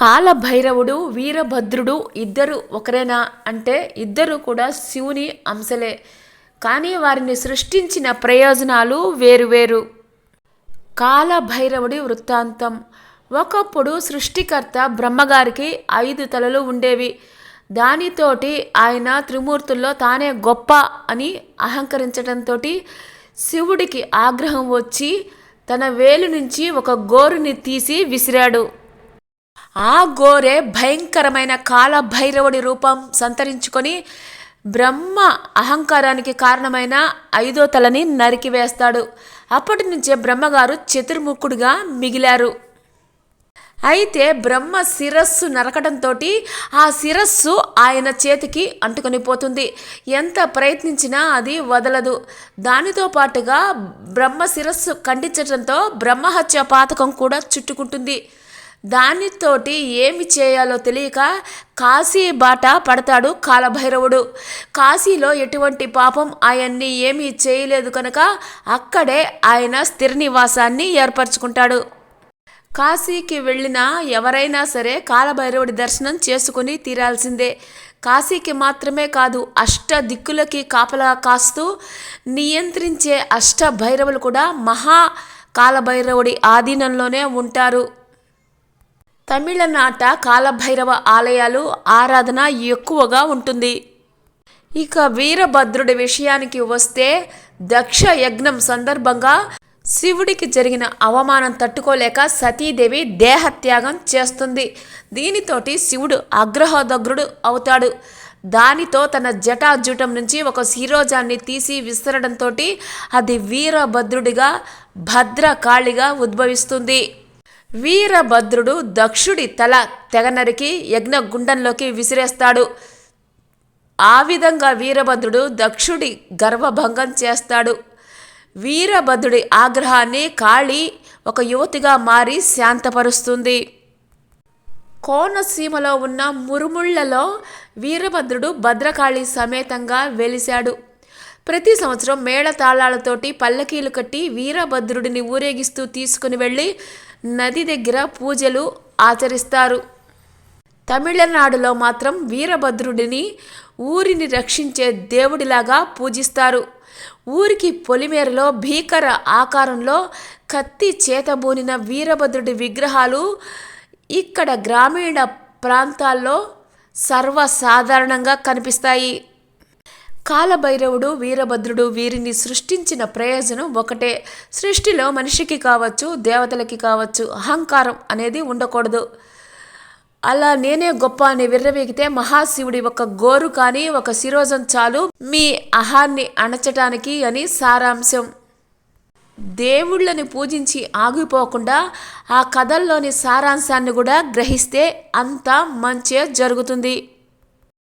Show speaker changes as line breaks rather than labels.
కాలభైరవుడు వీరభద్రుడు ఇద్దరు ఒకరేనా అంటే ఇద్దరు కూడా శివుని అంశలే. కానీ వారిని సృష్టించిన ప్రయోజనాలు వేరువేరు కాలభైరవుడి వృత్తాంతం. ఒకప్పుడు సృష్టికర్త బ్రహ్మగారికి ఐదు తలలు ఉండేవి. దానితోటి ఆయన త్రిమూర్తుల్లో తానే గొప్ప అని అహంకరించడంతో శివుడికి ఆగ్రహం వచ్చి తన వేలు నుంచి ఒక గోరుని తీసి విసిరాడు. ఆ గోరే భయంకరమైన కాలభైరవుడి రూపం సంతరించుకొని బ్రహ్మ అహంకారానికి కారణమైన ఐదో తలని నరికివేస్తాడు అప్పటి నుంచే బ్రహ్మగారు చతుర్ముఖుడుగా మిగిలారు. అయితే బ్రహ్మ శిరస్సు నరకడంతో ఆ శిరస్సు ఆయన చేతికి అంటుకొని పోతుంది. ఎంత ప్రయత్నించినా అది వదలదు. దానితో పాటుగా బ్రహ్మ శిరస్సు ఖండించడంతో బ్రహ్మహత్య పాతకం కూడా చుట్టుకుంటుంది. దానితోటి ఏమి చేయాలో తెలియక కాశీ బాట పడతాడు కాలభైరవుడు. కాశీలో ఎటువంటి పాపం ఆయన్ని ఏమీ చేయలేదు కనుక అక్కడే ఆయన స్థిర నివాసాన్ని ఏర్పరచుకుంటాడు. కాశీకి వెళ్ళిన ఎవరైనా సరే కాలభైరవుడి దర్శనం చేసుకుని తీరాల్సిందే. కాశీకి మాత్రమే కాదు అష్ట దిక్కులకి కాపలా కాస్తూ నియంత్రించే అష్ట భైరవులు కూడా మహా కాలభైరవుడి ఆధీనంలోనే ఉంటారు. తమిళనాట కాలభైరవ ఆలయాలు ఆరాధన ఎక్కువగా ఉంటుంది. ఇక వీరభద్రుడి విషయానికి వస్తే దక్ష యజ్ఞం సందర్భంగా శివుడికి జరిగిన అవమానం తట్టుకోలేక సతీదేవి దేహత్యాగం చేస్తుంది. దీనితోటి శివుడు ఆగ్రహోదగ్రుడు అవుతాడు. దానితో తన జటాజుటం నుంచి ఒక శిరోజాన్ని తీసి విసరడంతో అది వీరభద్రుడిగా భద్రకాళిగా ఉద్భవిస్తుంది. వీరభద్రుడు దక్షుడి తల తెగనరికి యజ్ఞగుండంలోకి విసిరేస్తాడు. ఆ విధంగా వీరభద్రుడు దక్షుడి గర్వభంగం చేస్తాడు. వీరభద్రుడి ఆగ్రహాన్ని కాళి ఒక యువతిగా మారి శాంతపరుస్తుంది. కోనసీమలో ఉన్న మురుముళ్ళలో వీరభద్రుడు భద్రకాళి సమేతంగా వెలిశాడు. ప్రతి సంవత్సరం మేళతాళాలతోటి పల్లకీలు కట్టి వీరభద్రుడిని ఊరేగిస్తూ తీసుకుని వెళ్ళి నది దగ్గర పూజలు ఆచరిస్తారు. తమిళనాడులో మాత్రం వీరభద్రుడిని ఊరిని రక్షించే దేవుడిలాగా పూజిస్తారు. ఊరికి పొలిమేరలో భీకర ఆకారంలో కత్తి చేతబూనిన వీరభద్రుడి విగ్రహాలు ఇక్కడ గ్రామీణ ప్రాంతాల్లో సర్వసాధారణంగా కనిపిస్తాయి. కాలభైరవుడు వీరభద్రుడు వీరిని సృష్టించిన ప్రయోజనం ఒకటే. సృష్టిలో మనిషికి కావచ్చు దేవతలకి కావచ్చు అహంకారం అనేది ఉండకూడదు. అలా నేనే గొప్ప అని విర్రవీగితే మహాశివుడి ఒక గోరు కానీ ఒక శిరోజం చాలు మీ అహాన్ని అణచటానికి అని సారాంశం. దేవుళ్ళని పూజించి ఆగిపోకుండా ఆ కథల్లోని సారాంశాన్ని కూడా గ్రహిస్తే అంతా మంచే జరుగుతుంది.